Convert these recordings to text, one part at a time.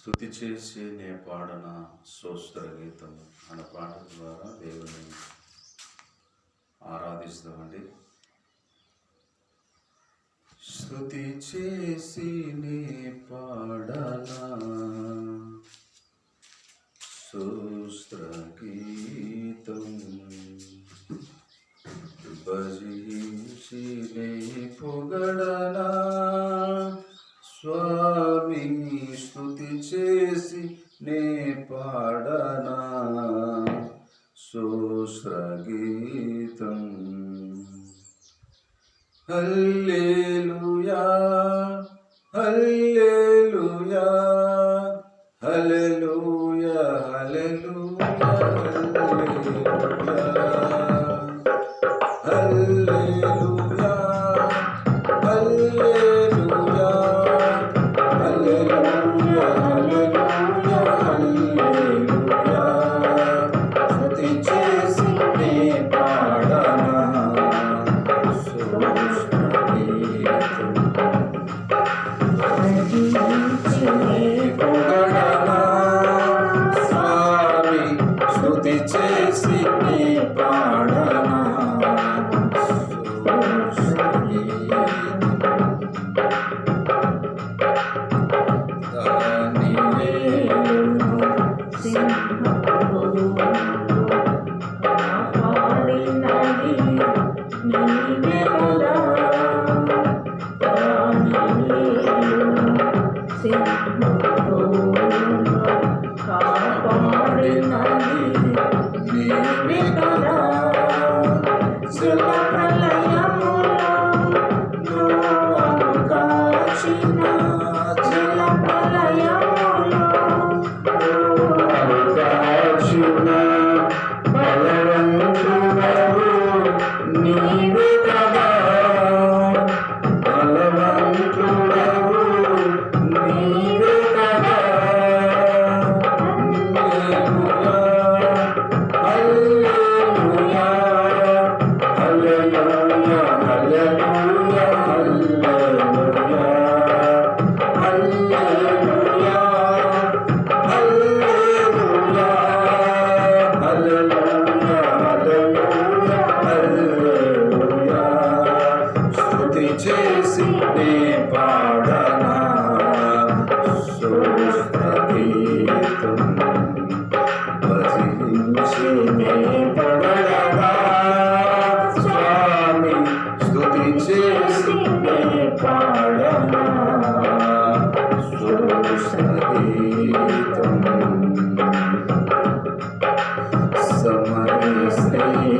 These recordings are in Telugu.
స్థుతి చేసి నే పాడన సోస్తర గీతం అనే పాట ద్వారా దేవుని ఆరాధిస్తామండి. స్థుతి చేసి నే పాడన సో నిన్ని స్థుతి చేసి నే పాడనా? శోషగీతం hallelujah hallelujah hallelujah hallelujah. Thank you. చేసిందే పాడమా సంగీతం సమయ శ్రేణి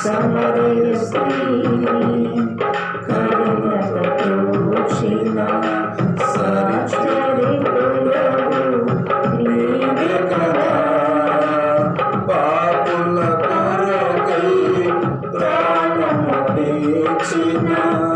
సమరయ శ్రీ Krishna